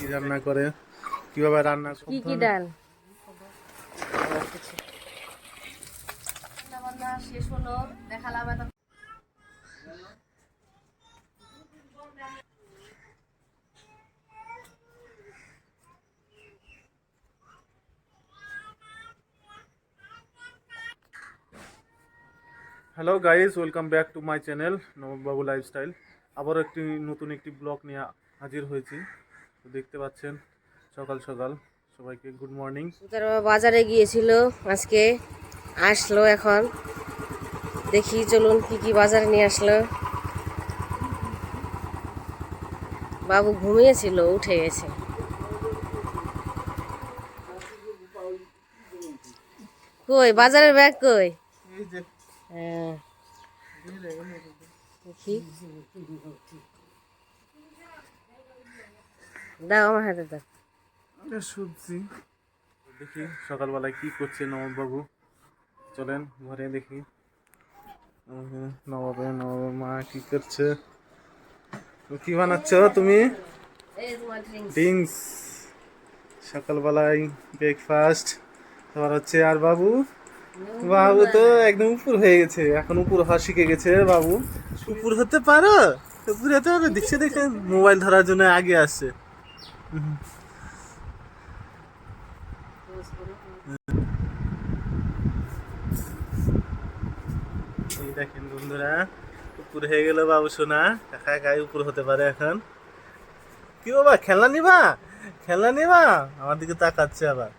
কি রান্না করে? কীভাবে রান্না কি কি ডাল? শেষ হলো দেখালাম hello guys welcome back to my channel Nababu lifestyle আবারও একটি নতুন একটি ব্লগ নিয়ে হাজির হয়েছি। তো দেখতে পাচ্ছেন সকাল সকাল। সবাইকে গুড মর্নিং তার বাজারে গিয়েছিল আজকে আসলো এখন। দেখি চলুন কি কি বাজারে নিয়ে আসলো। বাবু ঘুমিয়েছিল উঠে গেছে। কই বাজারের ব্যাগ কই? হ্যাঁ। দেখি। দাও আমার হাতে দাও। সবজি। দেখি সকালবেলায় কি করছে নবাববাবু। চলেন ঘরে দেখি। উম, নবাবে নবাবের মা কি করছে? তো কি বানাচ্ছ তুমি? এই ড্রিঙ্কস সকালবেলায় ব্রেকফাস্ট তারপর হচ্ছে আর বাবু? বাবু তো একদম উপর হয়ে গেছে। এখন উপর হওয়া শিখে গেছে বাবু। উপর হতে পারো? উপর হতে পারো দেখছে দেখে মোবাইল ধরার জন্য আগে আসছে। এই দেখেন বন্ধুরা, উপর হয়ে গেল বাবু সোনা। একা একাই উপর হতে পারে এখন। কি বাবা খেলনা নিবা? খেলনা নিবা? আমার দিকে তাকাচ্ছে আবার।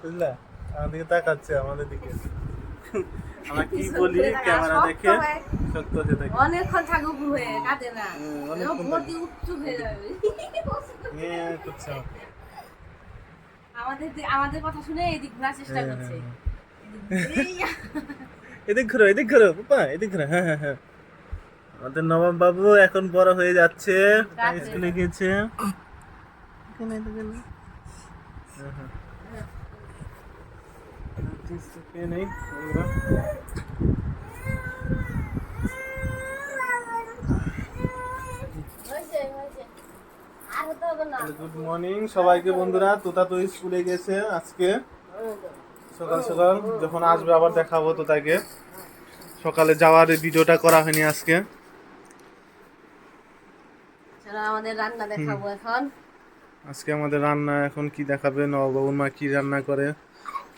বুঝলা? আমার দিকে তাকাচ্ছে আমাদের দিকে। আমরা কি বলি? ক্যামেরা দেখে শক্ত হয়ে থাকে। অনেকক্ষণ হয়ে কাঁদে না ভর্তি উচ্চু হয়ে যাবে। হ্যাঁ, আমাদের আমাদের কথা শুনে এদিক ঘোরার চেষ্টা করছে। এদিক ঘুরো এদিক ঘুরো পাপা এদিক ঘুরো। হ্যাঁ হ্যাঁ হ্যাঁ। আমাদের নবাব বাবু এখন বড় হয়ে যাচ্ছে। স্কুলে এখানে, এখানে। হ্যাঁ, হ্যাঁ। জিনিস নেই, বন্ধুরা। গুড মর্নিং সবাইকে বন্ধুরা তোতা তো স্কুলে গেছে আজকে। সকাল সকাল যখন আসবে আবার দেখাবো তোতাকে। সকালে যাওয়ার ভিডিওটা করা হয়নি আজকে। আমাদের রান্না দেখাবো এখন। আজকে আমাদের রান্না এখন কি দেখাবে? নববাবুর মা কি রান্না করে?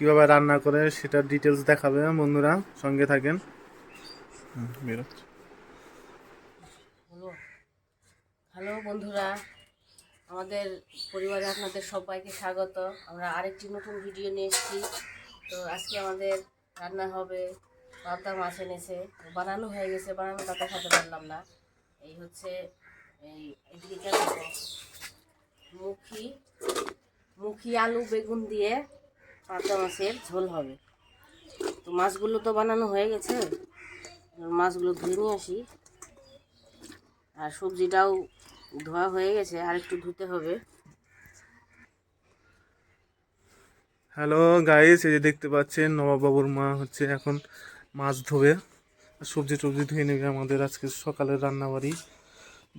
কীভাবে রান্না করে সেটার ডিটেলস দেখাবে বন্ধুরা, সঙ্গে থাকেন। বেরোচ্ছে। হ্যালো বন্ধুরা, আমাদের পরিবারে আপনাদের সবাইকে স্বাগত। আমরা আরেকটি নতুন ভিডিও নিয়ে এসেছি। তো আজকে আমাদের রান্না হবে পাবদা মাছ এনেছে। বানানো হয়ে গেছে, বানানোটা দেখাতে পারলাম না। এই হচ্ছে এই কেন মুখি মুখি আলু বেগুন দিয়ে পাবদা মাছের ঝোল হবে। তো মাছগুলো তো বানানো হয়ে গেছে। মাছগুলো ধুয়ে নিয়ে আসি। আর সবজিটাও ধোয়া হয়ে গেছে, আর একটু ধুতে হবে। হ্যালো গাইস, এই যে দেখতে পাচ্ছেন, নবাববাবুর মা হচ্ছে এখন মাছ ধোবে। সবজি টবজি ধুয়ে নেবে আমাদের আজকে সকালের রান্নাবাড়ির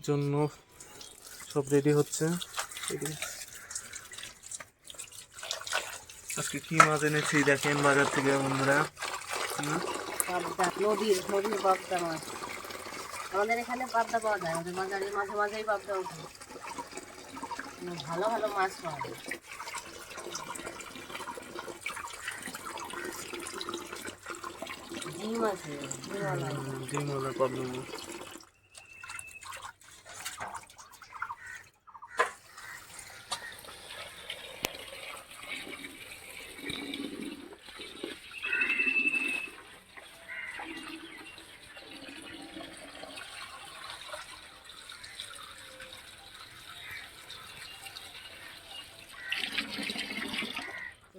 জন্য। সব রেডি হচ্ছে এদিকে। আজকে কি মাছ এনেছি দেখেন বাজার থেকে বন্ধুরা। নদীর নদীর পাবদা মাছ। আমাদের এখানে পাবদা পাওয়া যায় আমাদের বাজারে মাঝে মাঝেই পাবদা উঠে ভালো ভালো মাছ পাওয়া যায়। ডিম আছে। হুম, ডিমওয়ালা পাবদা মাছ।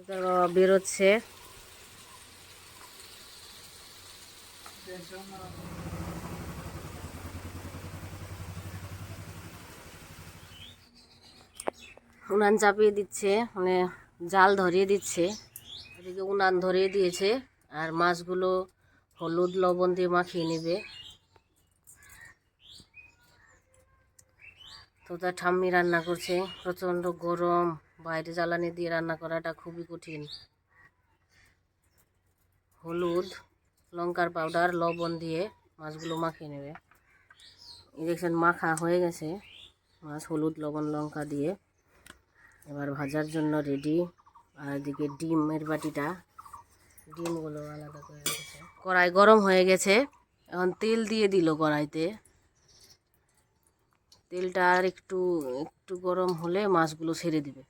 তো বেরোচ্ছে। উনান চাপিয়ে দিচ্ছে মানে জাল ধরিয়ে দিচ্ছে। এদিকে উনান ধরিয়ে দিয়েছে, আর মাছগুলো হলুদ লবণ দিয়ে মাখিয়ে নেবে। তো তার ঠাম্মি রান্না করছে, প্রচণ্ড গরম। বাইরে জ্বালানি দিয়ে রান্না করাটা খুবই কঠিন। হলুদ, লঙ্কার পাউডার লবণ দিয়ে মাছগুলো মাখিয়ে নেবে। দেখছেন মাখা হয়ে গেছে। মাছ হলুদ, লবণ, লঙ্কা দিয়ে। এবার ভাজার জন্য রেডি আর এদিকে ডিমের বাটিটা। ডিমগুলো আলাদা করে রেখেছে। কড়াই গরম হয়ে গেছে। এখন তেল দিয়ে দিল কড়াইতে। তেলটা আর একটু একটু গরম হলে মাছগুলো ছেড়ে দিবে।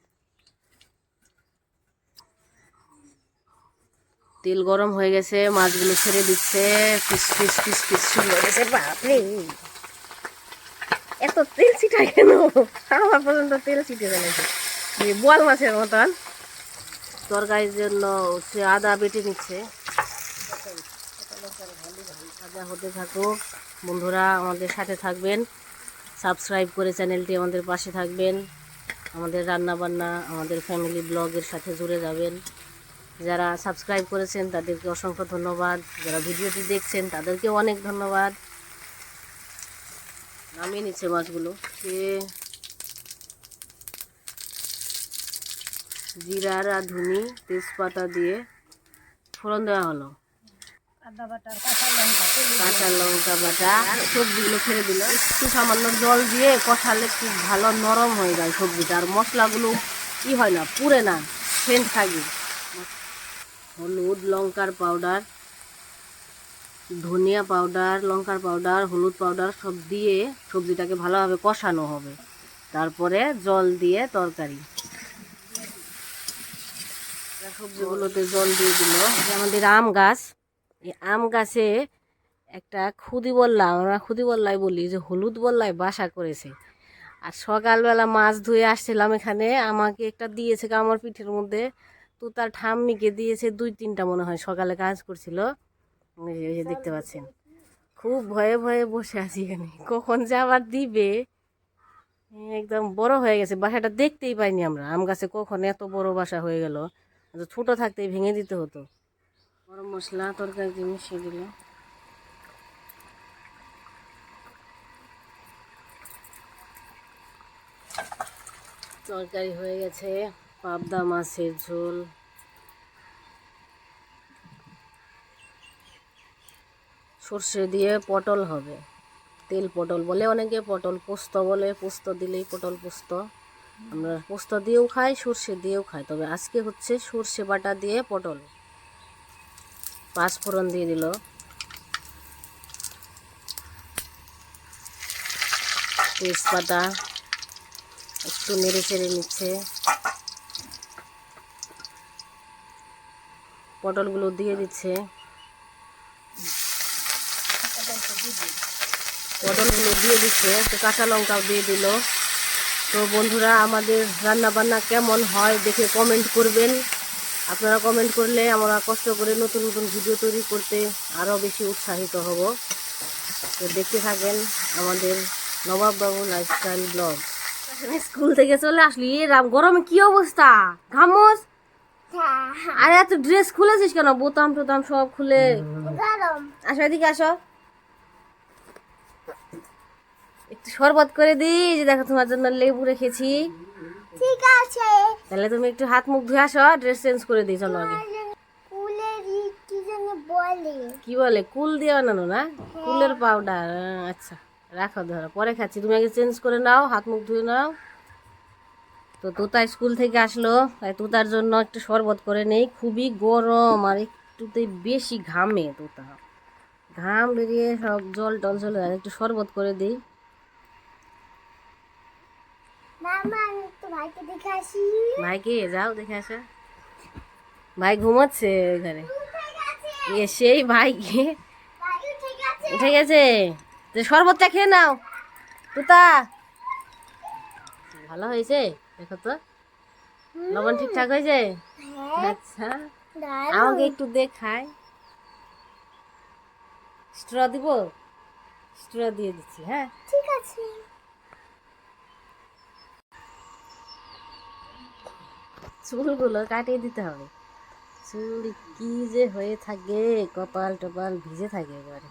তেল গরম হয়ে গেছে মাছগুলো ছেড়ে দিচ্ছে পিস পিস পিস পিস শুরু হয়ে গেছে। বাপরে এত তেল ছিটায় কেন? আমার পর্যন্ত তেল ছিটে ফেলেছে। বোয়াল মাছের মতন। তরকারির জন্য সে আদা বেটে নিচ্ছে। ভাজা হতে থাকুক। বন্ধুরা আমাদের সাথে থাকবেন। সাবস্ক্রাইব করে চ্যানেলটি আমাদের পাশে থাকবেন। আমাদের রান্না বান্না আমাদের ফ্যামিলি ব্লগের সাথে জুড়ে যাবেন। যারা সাবস্ক্রাইব করেছেন তাদেরকে অসংখ্য ধন্যবাদ। যারা ভিডিওটি দেখছেন তাদেরকেও অনেক ধন্যবাদ। নামিয়ে নিচ্ছে মাছগুলো। সে জিরা ধুনি তেজপাতা দিয়ে ফোড়ন দেওয়া হলো। কাঁচা লঙ্কা বাটা। সবজিগুলো ছেড়ে দিল। একটু সামান্য জল দিয়ে কষালে খুব ভালো নরম হয়ে যায় সবজিটা। আর মশলাগুলো কি হয় না পুড়ে না সেন্ট থাকে। হলুদ লঙ্কার পাউডার ধনিয়া পাউডার লঙ্কার পাউডার হলুদ পাউডার সব দিয়ে সবজিটাকে ভালোভাবে কষানো হবে। তারপরে জল দিয়ে তরকারি। সবজিগুলোতে জল দিয়ে দিল। আমাদের আম গাছ, এই আম গাছে একটা খুদি বললা, আমরা খুদি বললাই বলি, যে হলুদ বললাই বাসা করেছে। আর সকালবেলা মাছ ধুয়ে আসছিলাম এখানে, আমাকে একটা দিয়েছে আমার পিঠের মধ্যে। তো তার ঠাম্মিকে দিয়েছে দুই তিনটা মনে হয়, সকালে কাজ করছিল। দেখতে পাচ্ছেন। খুব ভয়ে ভয়ে বসে আছি এখানে কখন যে আবার দিবে? একদম বড় হয়ে গেছে। বাসাটা দেখতেই পাইনি আমরা। আম গাছে কখন এত বড় বাসা হয়ে গেল। ছোট থাকতেই ভেঙে দিতে হতো। গরম মশলা তরকারি মিশিয়ে দিল। তরকারি হয়ে গেছে। পাবদা মাছের ঝোল। সর্ষে দিয়ে পটল হবে। তেল পটল বলে অনেকে পটল পোস্ত বলে, পোস্ত দিলেই পটল পোস্ত। আমরা পোস্ত দিয়েও খাই, সর্ষে দিয়েও খাই। তবে আজকে হচ্ছে সর্ষে বাটা দিয়ে পটল। পাঁচফোড়ন দিয়ে দিল। তেজপাতা একটু নেড়ে চেড়ে নিচ্ছে। পটলগুলো দিয়ে দিচ্ছে। পটলগুলো দিয়ে দিচ্ছে তো কাঁচা লঙ্কাও দিয়ে দিল। তো বন্ধুরা, আমাদের রান্না বান্না কেমন হয় দেখে কমেন্ট করবেন। আপনারা কমেন্ট করলে আমরা কষ্ট করে নতুন নতুন ভিডিও তৈরি করতে আরও বেশি উৎসাহিত হব। তো দেখতে থাকেন আমাদের নবাববাবু লাইফস্টাইল ব্লগ স্কুল থেকে চলে আসলি রাম গরমে কি অবস্থা? ঘামোস? আরে এত ড্রেস খুলেছিস কেন? বোতাম টোতাম সব খুলে। আসো এদিকে আসো। একটু শরবত করে দিই যে দেখো তোমার জন্য লেবু রেখেছি। ঠিক আছে। তাহলে তুমি একটু হাত মুখ ধুয়ে আসো ড্রেস চেঞ্জ করে দিই চলো আগে। কি বলে। কি বলে? কুল দিয়ে বানানো না? কুলের পাউডার আচ্ছা রাখো ধরো পরে খাচ্ছি। তুমি আগে চেঞ্জ করে নাও হাত মুখ ধুয়ে নাও। তো তোতা স্কুল থেকে আসলো তাই তোতার জন্য একটু শরবত করে নেই। খুবই গরম আর একটুতেই বেশি ঘামে তোতা। ঘাম বেরিয়ে সব জল টল চলে যায় একটু শরবত করে দিই। ভাইকে যাও দেখে আসো। ভাই ঘুমাচ্ছে ঘরে এ সেই ভাইকে। উঠে গেছে। তো শরবতটা খেয়ে নাও। তুতা। ভালো হয়েছে? দেখো তো। লবণ ঠিকঠাক হয়েছে আচ্ছা। আমাকে একটু দেখায় স্ট্র দিব? স্ট্র দিয়ে দিচ্ছি হ্যাঁ? ঠিক আছে। চুলগুলো কাটিয়ে দিতে হবে। চুল কি যে হয়ে থাকে কপাল টপাল ভিজে থাকে এবারে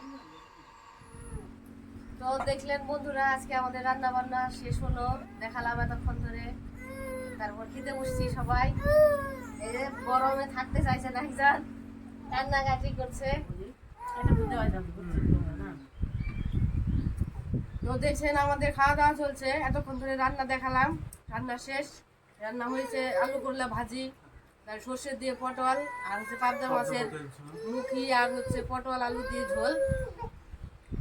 তো তো দেখলেন বন্ধুরা আজকে আমাদের রান্না বান্না শেষ হলো। দেখালাম এতক্ষণ ধরে। তারপর খেতে বসছি সবাই। এই যে গরমে থাকতে চাইছে না হিজান কান্নাকাটি করছে। তো দেখছেন আমাদের খাওয়া দাওয়া চলছে। এতক্ষণ ধরে রান্না দেখালাম। রান্না শেষ। রান্না হয়েছে আলু করলা ভাজি তার সর্ষে দিয়ে পটল আর হচ্ছে পাবদা মাছের মুখি আর হচ্ছে পটল আলু দিয়ে ঝোল।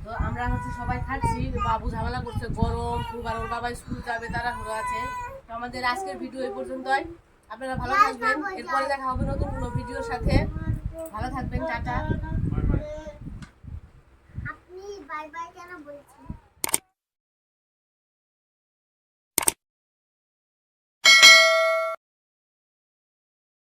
তো আমরা হচ্ছে সবাই খাচ্ছি। বাবু ঝামেলা করছে গরম খুব আর ওর বাবা স্কুল যাবে তারা ঘুরে আছে। তো আমাদের আজকের ভিডিও এই পর্যন্তই। আপনারা ভালো থাকবেন। এরপরে দেখা হবে নতুন কোনো ভিডিওর সাথে। ভালো থাকবেন টাটা। আপনি বাই বাই কেন বলছেন?